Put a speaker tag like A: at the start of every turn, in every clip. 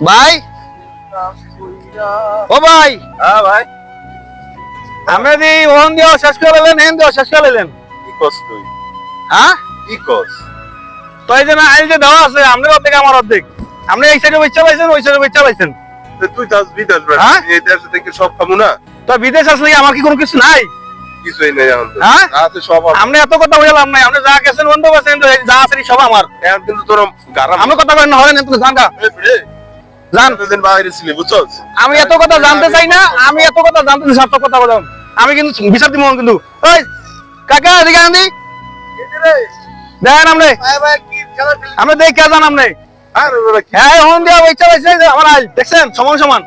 A: ভাই? ও ভাই।
B: হ্যাঁ ভাই।
A: আমরা দি ওহন দিও শেষ করে লেন হেন দিও শেষ করে লেন
B: কি কস তুই?
A: হ্যাঁ?
B: কি কস
A: তো যে না আইল যে দেওয়া আছে আপনার অর্ধেক আমার অর্ধেক। আপনি এই সাইডে বেচা পাইছেন ওই সাইডে বেচা পাইছেন।
B: তুই তাস বিদেশ
A: হ্যাঁ?
B: এই দেশে থেকে সব খামু না?
A: তো বিদেশ আসলে আমার কি কোনো কিছু নাই?
B: কিছুই নেই এখন
A: হ্যাঁ?
B: আছে সব আমার।
A: এত কথা বললাম নাই আপনি যা গেছেন বন্ধ করছেন যা আছে সব আমার।
B: এখন কিন্তু তোর গারাম
A: আমি কথা কই না হলেন তুমি জান আমি এত কথা জানতে চাই না আমি এত কথা জানতে সব কথা বললাম আমি কিন্তু বিচার দিব কিন্তু। ওই কাকা এদিকে দেখেন দেখি কি হ্যাঁ হন দিয়া আমার দেখছেন সমান সমান।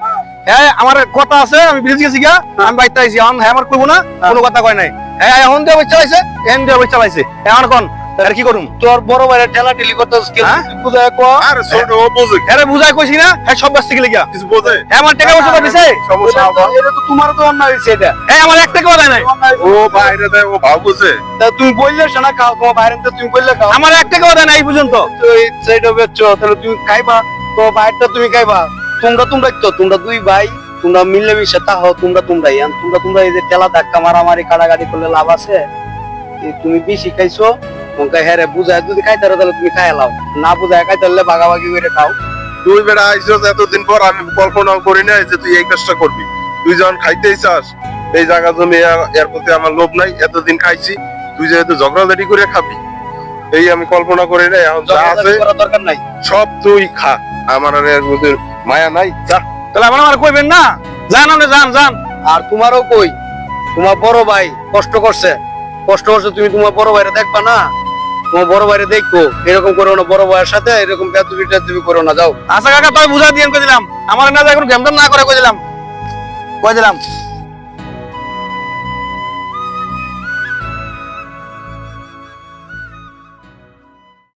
A: হ্যাঁ। আমার কথা আছে আমি বিদেশ গেছি গা আমি বাইতে আইছি এখন হ্যাঁ আমার কইবো না কোনো কথা কয় নাই। হ্যাঁ এখন দিয়া ওই চালাইছে এন দিয়া ওই চালাইছে। এখন কোন। আর কি করুম?
C: তোর বড় ভাইরা ঠেলা ঠেলি করতেছ কি
A: হ্যাঁ?
C: বুঝায় কো
B: আরে ছোট ও বোঝে
A: আরে বুঝাই কইছি না হ্যাঁ সব ব্যস্ত গেলে গিয়া।
B: কিছু বোঝে?
A: হ্যাঁ আমার টাকা পয়সা দিছে?
B: সমস্যা
C: এটা তো- তোমার তো অন্যায় হইছে এটা।
A: হ্যাঁ আমার এক টাকাও দেয় নাই।
B: ও বাইরে দেয় ও বুঝে।
C: তা তুমি বললে শোনা খাও তোমার বাইরে তো তুমি বললে খাও।
A: আমার এক টাকাও দেয় নাই পর্যন্ত।
C: তো এই সাইডে বেচছো তাহলে তুমি খাইবা। তো বাইরটা তুমি খাইবা। তোমরা তোমরা তো তোমরা দুই ভাই তোমরা মিলে মিশে তাহ তোমরা তোমরাই। তোমরা তোমরা এই যে ঠেলা ধাক্কা মারামারি কাড়াকাড়ি করলে লাভ আছে? তুমি বেশি খাইছো হ্যাঁ বুঝায় যদি খাইতে তাহলে তুমি খাই লাও। না বুঝায় খাইতে পারলে ভাগাভাগি করে খাও।
B: তুই বেড়া আইসস এতদিন পর আমি কল্পনাও করি না যে তুই এই কাজটা করবি। তুই যখন খাইতেই চাস। এই জায়গা জমি এর- প্রতি আমার লোভ নাই এতদিন খাইছি। তুই যেহেতু ঝগড়াঝাটি করে খাবি। এই আমি কল্পনা করি না এখন যা আছে
C: দরকার নাই।
B: সব তুই খা। আমার আর এর মধ্যে মায়া নাই। যা।
A: তাহলে আমার আমার কইবেন না? জান আপনি যান যান।
C: আর তোমারও কই তোমার বড় ভাই কষ্ট করছে। কষ্ট হচ্ছে তুমি তোমার বড় ভাইরে দেখবা না? তোমার বড় এরকম করো না, বড় ভাইয়ের সাথে এরকম করো না, যাও।
A: আশা কাকা, তাই বুঝা দিয়ে দিলাম। আমার না কোনো গেমদাম না করে, কই দিলাম। কই দিলাম?